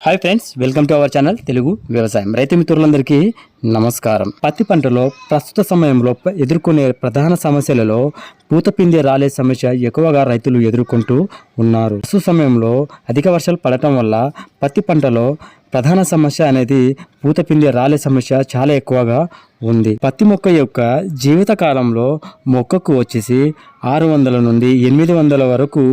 Hi friends welcome to our channel Telugu వ్యవసాయం రైతు మిత్రులందరికీ నమస్కారం పత్తి పంటలో ప్రస్తుత సమయంలో ఎదుర్కొనే ప్రధాన సమస్యలలో పూత పిండి రాలే సమస్య ఎక్కువగా రైతులు ఎదుర్కొంటూ ఉన్నారు. ప్రస్తుత సమయంలో అధిక వర్షాలు పడటం వల్ల పత్తి పంటలో ప్రధాన సమస్య అనేది పూత పిండి రాలే సమస్య చాలా ఎక్కువగా ఉంది. పత్తి మొక్క యొక్క జీవితకాలంలో మొక్కకు వచ్చేసి ఆరు వందల నుండి ఎనిమిది వందల వరకు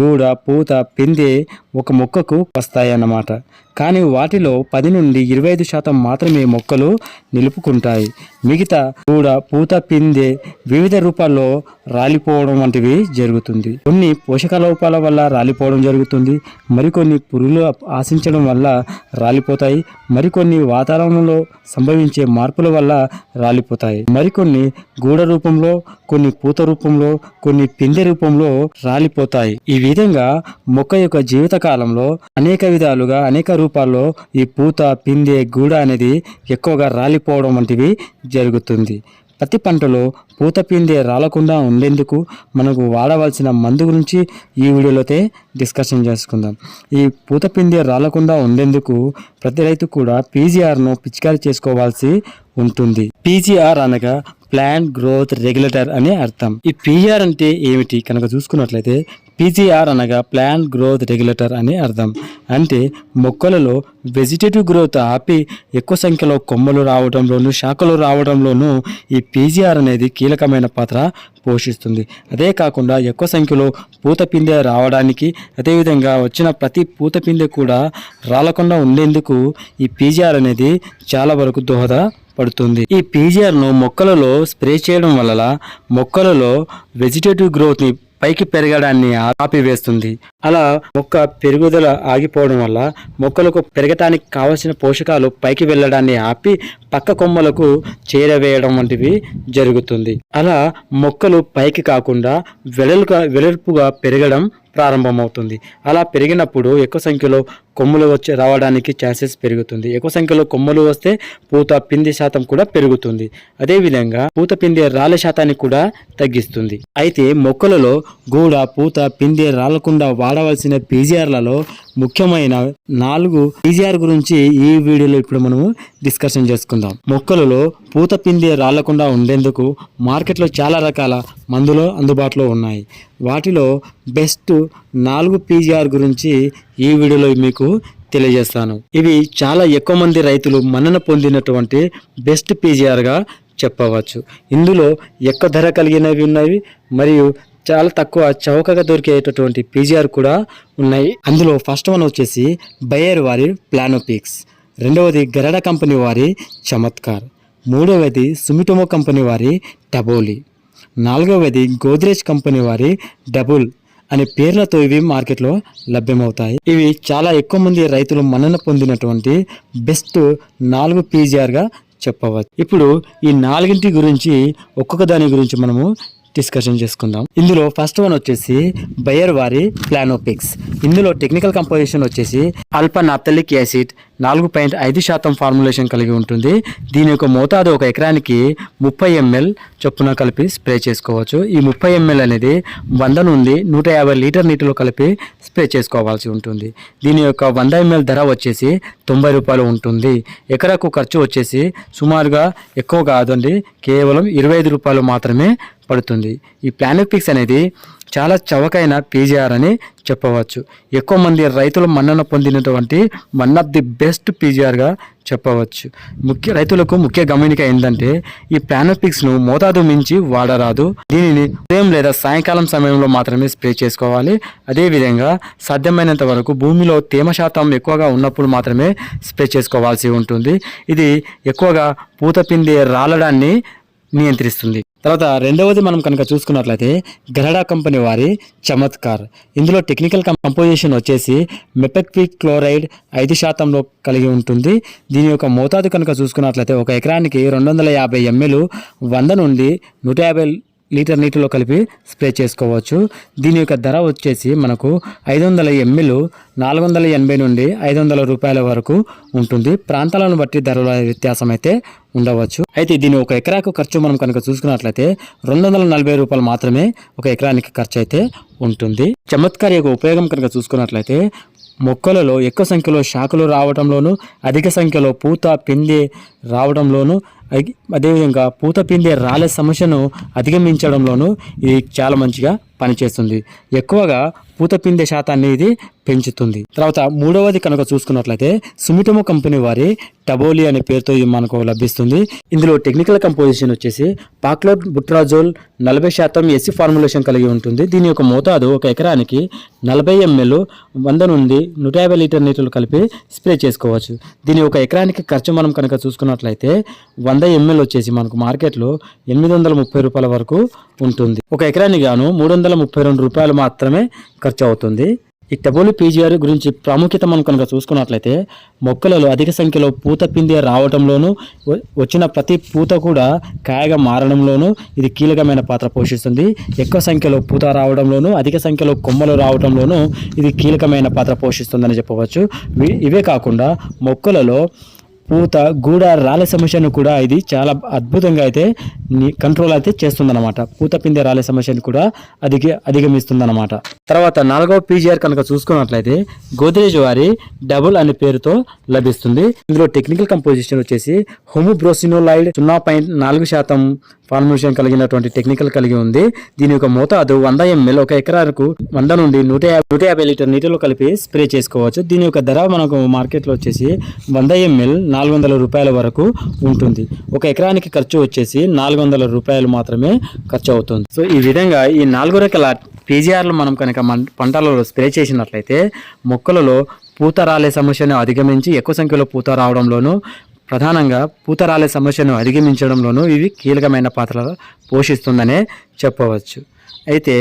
గూడ పూత పిందె ఒక మొక్కకు వస్తాయన్నమాట. కానీ వాటిలో పది నుండి ఇరవై ఐదు శాతం మాత్రమే మొక్కలు నిలుపుకుంటాయి. మిగతా కూడా పూత పిందె వివిధ రూపాల్లో రాలిపోవడం వంటివి జరుగుతుంది. కొన్ని పోషక లోపాల వల్ల రాలిపోవడం జరుగుతుంది. మరికొన్ని పురుగులు ఆశించడం వల్ల రాలిపోతాయి. మరికొన్ని వాతావరణంలో సంభవించే మార్పుల వల్ల రాలిపోతాయి. మరికొన్ని గూడ రూపంలో కొన్ని పూత రూపంలో కొన్ని పిందె రూపంలో రాలిపోతాయి. ఈ విధంగా మొక్క యొక్క జీవిత కాలంలో అనేక విధాలుగా అనేక రూపాల్లో ఈ పూత పిందె గూడ అనేది ఎక్కువగా రాలిపోవడం వంటివి జరుగుతుంది. పత్తి పంటలో పూత పిందె రాలకుండా ఉండేందుకు మనకు వాడవలసిన మందు గురించి ఈ వీడియోలోతే డిస్కషన్ చేసుకుందాం. ఈ పూత పిందె రాలకుండా ఉండేందుకు ప్రతి రైతు కూడా పీజీఆర్ను పిచికారీ చేసుకోవాల్సి ఉంటుంది. పీజీఆర్ అనగా ప్లాంట్ గ్రోత్ రెగ్యులేటర్ అని అర్థం. ఈ పీజీఆర్ అంటే ఏమిటి? కనుక చూసుకున్నట్లయితే పీజీఆర్ అనగా ప్లాంట్ గ్రోత్ రెగ్యులేటర్ అని అర్థం. అంటే మొక్కలలో వెజిటేటివ్ గ్రోత్ ఆపి ఎక్కువ సంఖ్యలో కొమ్మలు రావడంలోను శాఖలు రావడంలోనూ ఈ పీజీఆర్ అనేది కీలకమైన పాత్ర పోషిస్తుంది. అదే కాకుండా ఎక్కువ సంఖ్యలో పూత పిందె రావడానికి అదేవిధంగా వచ్చిన ప్రతి పూత పిందె కూడా రాలకుండా ఉండేందుకు ఈ పీజీఆర్ అనేది చాలా వరకు దోహద పడుతుంది ఈ పీజీఆర్ను మొక్కలలో స్ప్రే చేయడం వల్ల మొక్కలలో వెజిటేటివ్ గ్రోత్ని పైకి పెరగడాన్ని ఆపివేస్తుంది. అలా మొక్క పెరుగుదల ఆగిపోవడం వల్ల మొక్కలకు పెరగటానికి కావలసిన పోషకాలు పైకి వెళ్ళడాన్ని ఆపి పక్క కొమ్మలకు చేరవేయడం వంటివి జరుగుతుంది. అలా మొక్కలు పైకి కాకుండా వెడల్గా వెడల్పుగా పెరగడం ప్రారంభమవుతుంది. అలా పెరిగినప్పుడు ఎక్కువ సంఖ్యలో కొమ్ములు వచ్చి రావడానికి ఛాన్సెస్ పెరుగుతుంది. ఎక్కువ సంఖ్యలో కొమ్ములు వస్తే పూత పిండి శాతం కూడా పెరుగుతుంది. అదేవిధంగా పూత పిండి రాళ్ళ శాతాన్ని కూడా తగ్గిస్తుంది. అయితే మొక్కలలో గూడ పూత పిండి రాలకుండా వాడవలసిన పీజీఆర్లలో ముఖ్యమైన నాలుగు పీజీఆర్ గురించి ఈ వీడియోలో ఇప్పుడు మనము డిస్కషన్ చేసుకుందాం. మొక్కలలో పూత పిండి రాలకుండా ఉండేందుకు మార్కెట్లో చాలా రకాల మందులు అందుబాటులో ఉన్నాయి. వాటిలో బెస్ట్ నాలుగు పీజీఆర్ గురించి ఈ వీడియోలో మీకు తెలియజేస్తాను. ఇవి చాలా ఎక్కువ మంది రైతులు మన్నన పొందినటువంటి బెస్ట్ పీజీఆర్గా చెప్పవచ్చు. ఇందులో ఎక్కువ ధర కలిగినవి ఉన్నవి మరియు చాలా తక్కువ చౌకగా దొరికేటటువంటి పీజీఆర్ కూడా ఉన్నాయి. అందులో ఫస్ట్ వన్ వచ్చేసి బయర్ వారి ప్లానోపిక్స్ రెండవది గరడ కంపెనీ వారి చమత్కార్. మూడవది సుమిటోమో కంపెనీ వారి టబోలి. నాలుగవది గోద్రేజ్ కంపెనీ వారి డబుల్ అనే పేర్లతో ఇవి మార్కెట్లో లభ్యమవుతాయి. ఇవి చాలా ఎక్కువ మంది రైతులు మన్నన పొందినటువంటి బెస్ట్ నాలుగు పీజీఆర్గా చెప్పవచ్చు. ఇప్పుడు ఈ నాలుగింటి గురించి ఒక్కొక్క దాని గురించి మనము డిస్కషన్ చేసుకుందాం. ఇందులో ఫస్ట్ వన్ వచ్చేసి బయర్ వారి ప్లానోపిక్స్ ఇందులో టెక్నికల్ కంపోజిషన్ వచ్చేసి అల్ప నాప్తలిక్ యాసిడ్ నాలుగు పాయింట్ ఐదు శాతం ఫార్ములేషన్ కలిగి ఉంటుంది. దీని యొక్క మోతాదు ఒక ఎకరానికి ముప్పై ఎంఎల్ చొప్పున కలిపి స్ప్రే చేసుకోవచ్చు. ఈ ముప్పై ఎంఎల్ అనేది వంద నుండి నూట యాభై లీటర్ నీటిలో కలిపి స్ప్రే చేసుకోవాల్సి ఉంటుంది. దీని యొక్క వంద ఎంఎల్ ధర వచ్చేసి తొంభై రూపాయలు ఉంటుంది. ఎకరాకు ఖర్చు వచ్చేసి సుమారుగా ఎక్కువ కాదండి. కేవలం ఇరవై ఐదు రూపాయలు మాత్రమే పడుతుంది. ఈ ప్లానోపిక్స్ అనేది చాలా చవకైన పీజీఆర్ అని చెప్పవచ్చు. ఎక్కువ మంది రైతులు మన్నన పొందినటువంటి వన్ ఆఫ్ ది బెస్ట్ పీజీఆర్గా చెప్పవచ్చు. ముఖ్య రైతులకు ముఖ్య గమనిక ఏంటంటే ఈ ప్లానోపిక్స్ను మోతాదు మించి వాడరాదు. దీనిని ఉదయం లేదా సాయంకాలం సమయంలో మాత్రమే స్ప్రే చేసుకోవాలి. అదేవిధంగా సాధ్యమైనంత వరకు భూమిలో తేమ శాతం ఎక్కువగా ఉన్నప్పుడు మాత్రమే స్ప్రే చేసుకోవాల్సి ఉంటుంది. ఇది ఎక్కువగా పూత పిండి రాలడాన్ని నియంత్రిస్తుంది. తర్వాత రెండవది మనం కనుక చూసుకున్నట్లయితే గరడా కంపెనీ వారి చమత్కార్. ఇందులో టెక్నికల్ కంపోజిషన్ వచ్చేసి మెపెక్విక్ క్లోరైడ్ ఐదు శాతంలో కలిగి ఉంటుంది. దీని యొక్క మోతాదు కనుక చూసుకున్నట్లయితే ఒక ఎకరానికి రెండు వందల యాభై ఎంఎల్ వంద నుండి నూట యాభై లీటర్ నీటిలో కలిపి స్ప్రే చేసుకోవచ్చు. దీని యొక్క ధర వచ్చేసి మనకు ఐదు వందల ఎంఎల్ నాలుగు వందల ఎనభై నుండి ఐదు వందల రూపాయల వరకు ఉంటుంది. ప్రాంతాలను బట్టి ధరల వ్యత్యాసం అయితే ఉండవచ్చు. అయితే దీని ఒక ఎకరాకు ఖర్చు మనం కనుక చూసుకున్నట్లయితే రెండు వందల నలభై రూపాయలు మాత్రమే ఒక ఎకరానికి ఖర్చు అయితే ఉంటుంది. చమత్కారి యొక్క ఉపయోగం కనుక చూసుకున్నట్లయితే మొక్కలలో ఎక్కువ సంఖ్యలో శాఖలు రావడంలోను అధిక సంఖ్యలో పూత పిండి రావడంలోను అదేవిధంగా పూత పిందె రాలే సమస్యను అధిగమించడంలోనూ ఇది చాలా మంచిగా పనిచేస్తుంది. ఎక్కువగా పూత పిందె శాతాన్ని ఇది పెంచుతుంది. తర్వాత మూడవది కనుక చూసుకున్నట్లయితే సుమిటమో కంపెనీ వారి టబోలి అనే పేరుతో ఇది మనకు లభిస్తుంది. ఇందులో టెక్నికల్ కంపోజిషన్ వచ్చేసి పాక్లోడ్ బుట్రాజోల్ నలభై శాతం ఎస్సీ ఫార్ములేషన్ కలిగి ఉంటుంది. దీని యొక్క మోతాదు ఒక ఎకరానికి నలభై ఎంఎల్ వంద నుండి నూట యాభై లీటర్ నీటిలో కలిపి స్ప్రే చేసుకోవచ్చు. దీని ఒక ఎకరానికి ఖర్చు మనం కనుక చూసుకున్నట్లయితే వంద ఎంఎల్ వచ్చేసి మనకు మార్కెట్లో ఎనిమిది వందల ముప్పై రూపాయల వరకు ఉంటుంది. ఒక ఎకరానికి గాను మూడు వందల ముప్పై రెండు రూపాయలు మాత్రమే ఖర్చు అవుతుంది ఈ టబోలి పీజీఆర్ గురించి ప్రాముఖ్యత మనం కనుక చూసుకున్నట్లయితే మొక్కలలో అధిక సంఖ్యలో పూత పిందె రావడంలోనూ వచ్చిన ప్రతి పూత కూడా కాయగా మారడంలోనూ ఇది కీలకమైన పాత్ర పోషిస్తుంది. ఎక్కువ సంఖ్యలో పూత రావడంలోనూ అధిక సంఖ్యలో కొమ్మలు రావడంలోనూ ఇది కీలకమైన పాత్ర పోషిస్తుందని చెప్పవచ్చు. ఇవే కాకుండా మొక్కలలో పూత గూడ రాళ్ళ సమస్యను కూడా ఇది చాలా అద్భుతంగా అయితే కంట్రోల్ అయితే చేస్తుందన్నమాట. పూతపిందె రాలే సమస్యను కూడా అధిగ అధిగమిస్తుందన్నమాట. తర్వాత నాలుగవ పీజీఆర్ కనుక చూసుకున్నట్లయితే గోద్రేజ్ వారి డబుల్ అనే పేరుతో లభిస్తుంది. ఇందులో టెక్నికల్ కంపోజిషన్ వచ్చేసి హోమోబ్రోసినోలైడ్ సున్నా పాయింట్ నాలుగు శాతం ఫార్ములేషన్ కలిగినటువంటి టెక్నికల్ కలిగి ఉంది. దీని యొక్క మోతాదు వంద ఎంఎల్ ఒక ఎకరాకు వంద నుండి నూట నూట యాభై లీటర్ నీటిలో కలిపి స్ప్రే చేసుకోవచ్చు. దీని యొక్క ధర మనకు మార్కెట్లో వచ్చేసి వంద ఎంఎల్ నాలుగు వందల రూపాయల వరకు ఉంటుంది. ఒక ఎకరానికి ఖర్చు వచ్చేసి నాలుగు వందల రూపాయలు మాత్రమే ఖర్చు అవుతుంది సో ఈ విధంగా ఈ నాలుగు రకాల పీజీఆర్లు మనం కనుక పంటలలో స్ప్రే చేసినట్లయితే మొక్కలలో పూత రాలే సమస్యను అధిగమించి ఎక్కువ సంఖ్యలో పూత రావడంలోనూ ప్రధానంగా పూత రాలే సమస్యను అధిగమించడంలోనూ ఇవి కీలకమైన పాత్ర పోషిస్తుందనే చెప్పవచ్చు. అయితే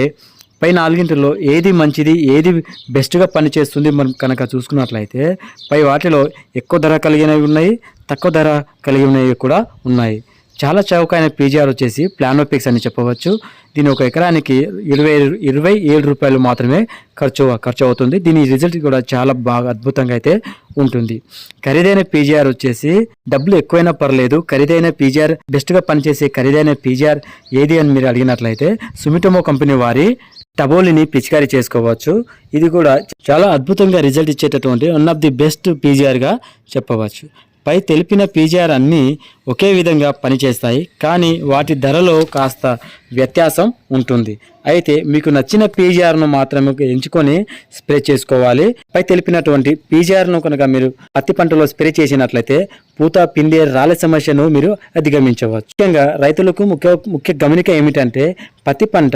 పై నాలుగింటిలో ఏది మంచిది ఏది బెస్ట్గా పనిచేస్తుంది మనం కనుక చూసుకున్నట్లయితే పై వాటిలో ఎక్కువ ధర కలిగినవి ఉన్నాయి తక్కువ ధర కలిగినవి కూడా ఉన్నాయి. చాలా చౌకైన పీజీఆర్ వచ్చేసి ప్లానోపిక్స్ అని చెప్పవచ్చు. దీని ఒక ఎకరానికి ఇరవై ఇరవై ఏడు రూపాయలు మాత్రమే ఖర్చు ఖర్చు అవుతుంది. దీని రిజల్ట్ కూడా చాలా బాగా అద్భుతంగా అయితే ఉంటుంది. ఖరీదైన పీజీఆర్ వచ్చేసి డబ్బులు ఎక్కువైనా పర్లేదు. ఖరీదైన పీజీఆర్ బెస్ట్గా పనిచేసే ఖరీదైన పీజీఆర్ ఏది అని మీరు అడిగినట్లయితే సుమిటమో కంపెనీ వారి టబోలిని పిచికారీ చేసుకోవచ్చు. ఇది కూడా చాలా అద్భుతంగా రిజల్ట్ ఇచ్చేటటువంటి వన్ ఆఫ్ ది బెస్ట్ పీజీఆర్గా చెప్పవచ్చు. పై తెలిపిన పీజీఆర్ అన్నీ ఒకే విధంగా పనిచేస్తాయి. కానీ వాటి ధరలో కాస్త వ్యత్యాసం ఉంటుంది. అయితే మీకు నచ్చిన పీజీఆర్ను మాత్రమే ఎంచుకొని స్ప్రే చేసుకోవాలి. పై తెలిపినటువంటి పీజీఆర్ను కనుక మీరు పత్తి పంటలో స్ప్రే చేసినట్లయితే పూత పిండి రాళ్ళ సమస్యను మీరు అధిగమించవచ్చు. ముఖ్యంగా రైతులకు ముఖ్య ముఖ్య గమనిక ఏమిటంటే పత్తి పంట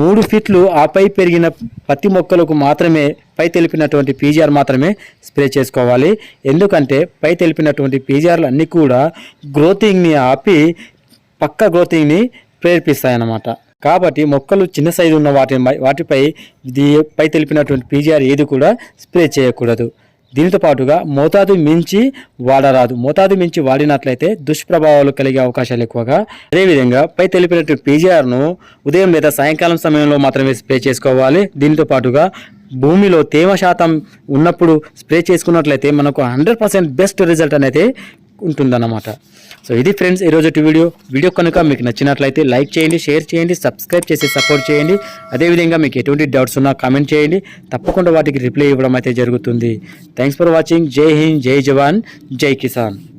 మూడు ఫీట్లు ఆపై పెరిగిన పత్తి మొక్కలకు మాత్రమే పై తెలిపినటువంటి పీజీఆర్ మాత్రమే స్ప్రే చేసుకోవాలి. ఎందుకంటే పై తెలిపినటువంటి పీజీఆర్లు అన్నీ కూడా గ్రోతింగ్ని ఆపి పక్క గ్రోతింగ్ని ప్రేరేపిస్తాయన్నమాట. కాబట్టి మొక్కలు చిన్న సైజు ఉన్న వాటి వాటిపై పై తెలిపినటువంటి పీజీఆర్ ఏది కూడా స్ప్రే చేయకూడదు. దీనితో పాటుగా మోతాదు మించి వాడరాదు. మోతాదు మించి వాడినట్లయితే దుష్ప్రభావాలు కలిగే అవకాశాలు ఎక్కువగా. అదేవిధంగా పై తెలిపినట్టు పీజీఆర్ను ఉదయం లేదా సాయంకాలం సమయంలో మాత్రమే స్ప్రే చేసుకోవాలి. దీనితో పాటుగా భూమిలో తేమ శాతం ఉన్నప్పుడు స్ప్రే చేసుకున్నట్లయితే మనకు హండ్రెడ్ పర్సెంట్ బెస్ట్ రిజల్ట్ అనేది ఉంటుందన్నమాట. సో ఇది ఫ్రెండ్స్ ఈరోజు వీడియో. వీడియో కనుక మీకు నచ్చినట్లయితే లైక్ చేయండి షేర్ చేయండి సబ్స్క్రైబ్ చేసి సపోర్ట్ చేయండి. అదేవిధంగా మీకు ఎటువంటి డౌట్స్ ఉన్నా కామెంట్ చేయండి. తప్పకుండా వాటికి రిప్లై ఇవ్వడం అయితే జరుగుతుంది. థ్యాంక్స్ ఫర్ వాచింగ్ జై హింద్ జై జవాన్ జై కిసాన్